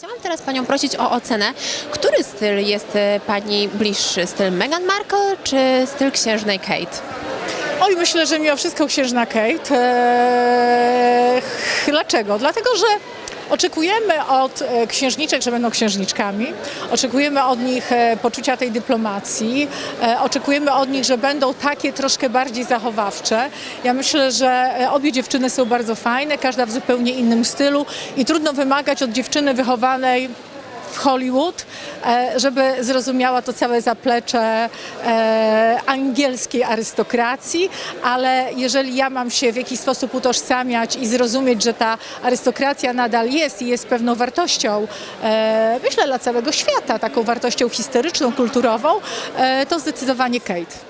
Chciałam teraz Panią prosić o ocenę. Który styl jest e, Pani bliższy? Styl Meghan Markle czy styl księżnej Kate? Oj, myślę, że mimo wszystko księżna Kate. Eee, dlaczego? Dlatego, że oczekujemy od e, księżniczek, że będą księżniczkami. Oczekujemy od nich e, poczucia tej dyplomacji. E, oczekujemy od nich, że będą takie troszkę bardziej zachowawcze. Ja myślę, że obie dziewczyny są bardzo fajne, każda w zupełnie innym stylu i trudno wymagać od dziewczyny wychowanej w Hollywood, e, żeby zrozumiała to całe zaplecze e, angielskiej arystokracji, ale jeżeli ja mam się w jakiś sposób utożsamiać i zrozumieć, że ta arystokracja nadal jest i jest pewną wartością, e, myślę, dla całego świata, taką wartością historyczną, kulturową, to zdecydowanie Kate.